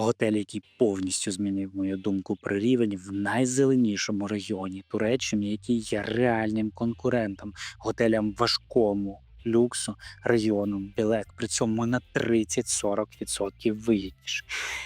Готель, який повністю змінив мою думку про рівень в найзеленішому регіоні Туреччини, який є реальним конкурентом готелям важкому люксу регіону Білек. При цьому на 30-40% вигідніше.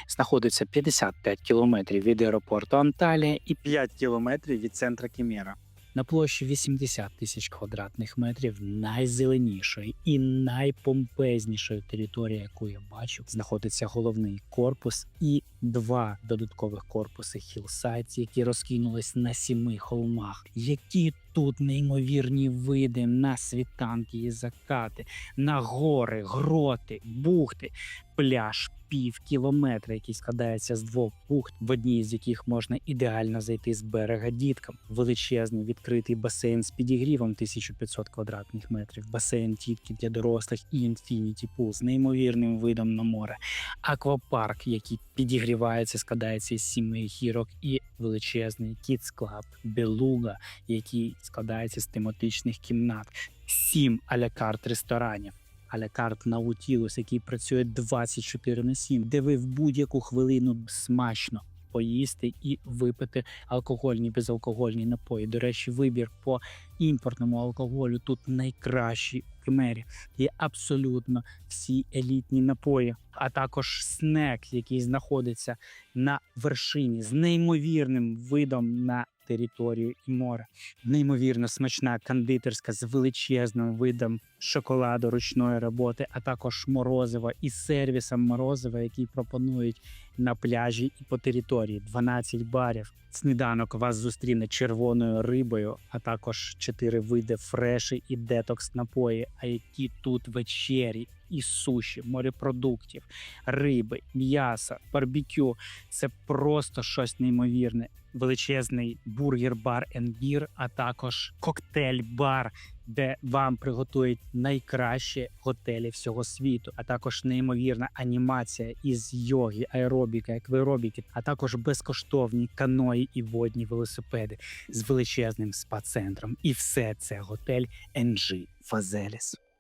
Знаходиться 55 кілометрів від аеропорту Анталія і 5 кілометрів від центра Кемера. На площі 80 тисяч квадратних метрів найзеленішої і найпомпезнішої території, яку я бачу, знаходиться головний корпус і два додаткових корпуси Hillsides, які розкинулись на сіми холмах. Які тут неймовірні види на світанки і закати, на гори, гроти, бухти, пляж пів кілометра, який складається з двох бухт, в одній з яких можна ідеально зайти з берега діткам. Величезний відкритий басейн з підігрівом 1500 квадратних метрів, басейн тітки для дорослих і інфініті пул з неймовірним видом на море, аквапарк, який підігрівається, складається із сіми гірок, і величезний Club Белуга, який складається з тематичних кімнат, сім аля-карт ресторанів. Аля-карт Наутілус, який працює 24 на 7, де ви в будь-яку хвилину смачно поїсти і випити алкогольні безалкогольні напої. До речі, вибір по імпортному алкоголю тут найкращий у Кемері. Є абсолютно всі елітні напої, а також снек, який знаходиться на вершині з неймовірним видом на територію і море. Неймовірно смачна кондитерська з величезним видом шоколаду ручної роботи, а також морозива із сервісом морозива, який пропонують на пляжі і по території. 12 барів. Сніданок вас зустріне червоною рибою, а також 4 види фреші і детокс напої. А які тут вечері і суші, морепродуктів, риби, м'яса, барбекю. Це просто щось неймовірне. Величезний бургер-бар бір, а також коктейль-бар, де вам приготують найкращі готелі всього світу, а також неймовірна анімація із йоги, аеробіки, акваеробіки, а також безкоштовні каної і водні велосипеди з величезним спа-центром. І все це готель NG Фазеліс.